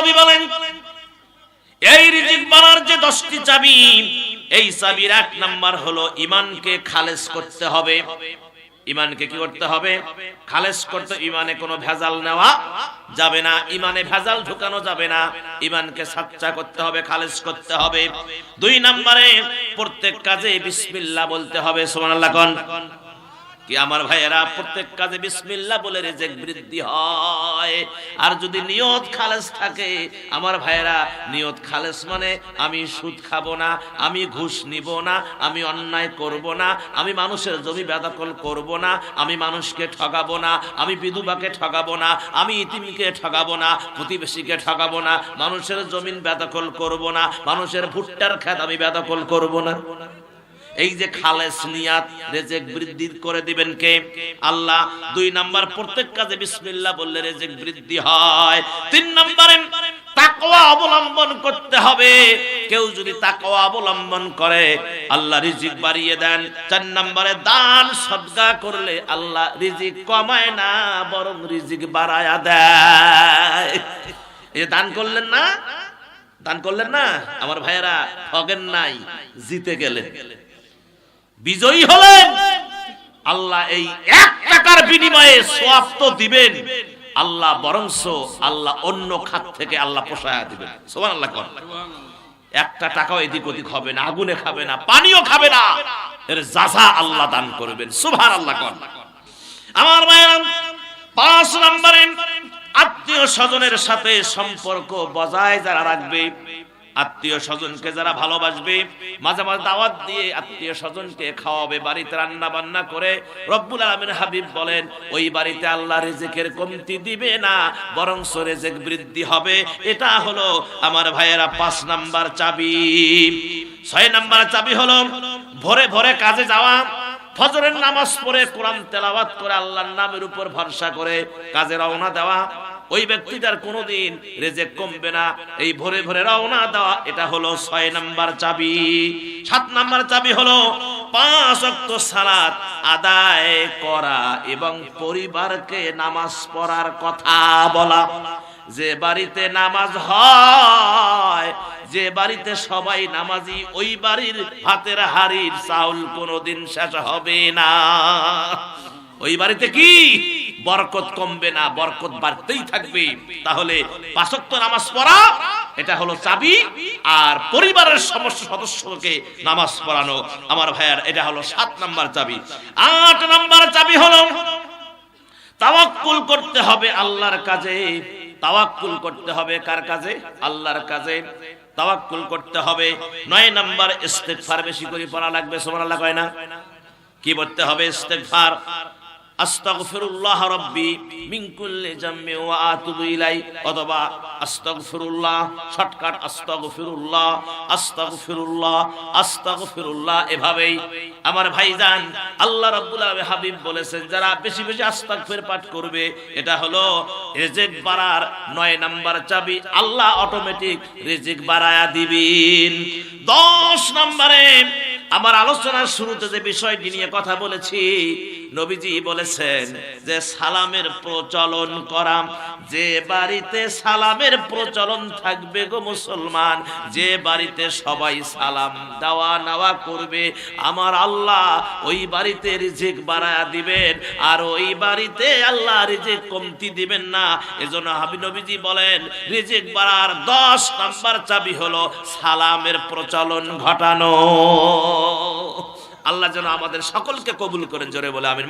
নবী বলেন, এই রিজিক বানার যে দশটি চাবি, এই চাবির এক নাম্বার হলো ইমানকে খালেজ করতে হবে। ইমানকে কি করতে হবে? খালেজ করতে ইমানে কোনো ভেজাল নেওয়া যাবে না। ইমানে ভেজাল ঢুকানো যাবে না। ইমানকে সাচ্চা করতে হবে, খালেজ করতে হবে। দুই নম্বরে প্রত্যেক কাজে বিসমিল্লাহ বলতে হবে কোন। কি আমার ভাইয়েরা, প্রত্যেক কাজে বিসমিল্লাহ বলে রেজেক বৃদ্ধি হয়। আর যদি নিয়ত খালেস থাকে, আমার ভাইয়েরা, নিয়ত খালেস মানে আমি সুদ খাব না, আমি ঘুষ নিব না, আমি অন্যায় করব না, আমি মানুষের জমি বেদখল করব না, আমি মানুষকে ঠগাবো না, আমি বিধবাকে ঠগাবো না, আমি ইতিমকে ঠগাবো না, প্রতিবেশীকে ঠগাবো না, মানুষের জমিন বেদখল করব না, মানুষের ভুট্টার খেত আমি বেদখল করব না। এই যে খালেস নিয়াত রেজেক বৃদ্ধি করে দিবেন কে? আল্লাহ দুই নাম্বার প্রত্যেক কাজে বিসমিল্লাহ বললে রেজেক বৃদ্ধি হয়। তিন নম্বরে তাকওয়া অবলম্বন করতে হবে। কেউ যদি তাকওয়া অবলম্বন করে, আল্লাহ রিজিক বাড়িয়ে দেন। চার নম্বরে দান সদকা করলে আল্লাহ রিজিক কমায় না, বরং রিজিক বাড়ায়া দেয়। এই দান করলেন না? দান করলেন না? আমার ভাইয়েরা, ঠগেন নাই, জিতে গেলেন। বিজয়ী হলেন আল্লাহ এই এক টাকার বিনিময়ে সোয়াব তো দিবেন। আল্লাহ বরংস আল্লাহ অন্য খাত থেকে আল্লাহ পোষায়া দিবেন। সোমান আল্লাহ কর একটা টাকাও এদিক ওদিক হবে না, আগুনে খাবে না, পানিও খাবে না। এর যাজা আল্লাহ দান করবেন। সুভান আল্লাহ কর আমার মায়ের পাঁচ নম্বরে আত্মীয় স্বজনের সাথে সম্পর্ক বজায় যারা রাখবে আত্মীয় স্বজনকে যারা ভালোবাসবে, মাঝে মাঝে দাওয়াত দিয়ে আত্মীয় স্বজনকে খাওয়াবে, বাড়িতে রান্না বান্না করে, রব্বুল আলমিন হাবিব বলেন, ওই বাড়িতে আল্লাহ রেজেকের কমতি দিবে না বরং রেজেক বৃদ্ধি হবে। এটা হলো আমার ভাইয়েরা পাঁচ নাম্বার চাবি। ছয় নাম্বার চাবি হলো, ভোরে ভোরে কাজে যাওয়া, ফজরের নামাজ পড়ে কোরআন তেলাওয়াত করে আল্লাহর নামের উপর ভরসা করে কাজে রওনা দেওয়া। ওই ব্যক্তিটার কোনোদিন রেজেক কমবে না, এই ভোরে ভোরে রওনা দেওয়া, এটা হলো ছয় নাম্বার চাবি। সাত নাম্বার চাবি হলো পাঁচ অক্ত সালাত আদায় করা এবং পরিবারকে নামাজ পড়ার কথা বলা। যে বাড়িতে নামাজ হয়, যে বাড়িতে সবাই নামাজি, ওই বাড়ির হাতের হাড়ির চাউল কোনোদিন শেষ হবে না। ওই বাড়িতে কি? বরকত কমবে না, বরকত বাড়তেই থাকবে। তাহলে পাঁচক্ত নামাজ পড়া, এটা হলো চাবি, আর পরিবারের সমস্ত সদস্যকে নামাজ পড়ানো। আমার ভাইয়ার এটা হলো সাত নাম্বার চাবি। আট নাম্বার চাবি হলো তাওয়াক্কুল করতে হবে আল্লাহর কাজে। তাওয়াক্কুল করতে হবে কার কাজে? আল্লাহর কাজে। তাওয়াক্কুল করতে হবে। নয় নাম্বার ইস্তেগফার বেশি করে পড়া লাগবে, সুবহানাল্লাহ কয় না? কি করতে হবে? ইস্তেগফার। আস্তাগফিরুল্লাহ রাব্বি মিন কুল্লি জামমি ওয়া আতুবু ইলাই, অথবা আস্তাগফিরুল্লাহ, শর্টকাট আস্তাগফিরুল্লাহ আস্তাগফিরুল্লাহ আস্তাগফিরুল্লাহ এভাবেই। আমার ভাইজান, আল্লাহ রাব্বুল আলামিন হাবিব বলেছেন, যারা বেশি বেশি আস্তাগফির পাঠ করবে, এটা হলো রিজিক বাড়ার নয় নাম্বার চাবি। আল্লাহ অটোমেটিক রিজিক বাড়ায়া দিবেন। 10 নম্বরে, আমার আলোচনার শুরুতে যে বিষয়টি নিয়ে কথা বলেছি নবীজি বলেছেন যে সালামের প্রচলন করা, যে বাড়িতে সালামের প্রচলন থাকবে গো মুসলমান, যে বাড়িতে সবাই সালাম দেওয়া নেওয়া করবে, আমার আল্লাহ ওই বাড়িতে রিজিক বাড়ায়া দিবেন, আর ওই বাড়িতে আল্লাহ রিজিক কমতি দিবেন না। এজন্য হাবি নবীজি বলেন, রিজিক বাড়ার দশ নাম্বার চাবি হলো সালামের প্রচলন ঘটানো। আল্লাহ যেন আমাদের সকলকে কবুল করেন জোরে বলে আমিন।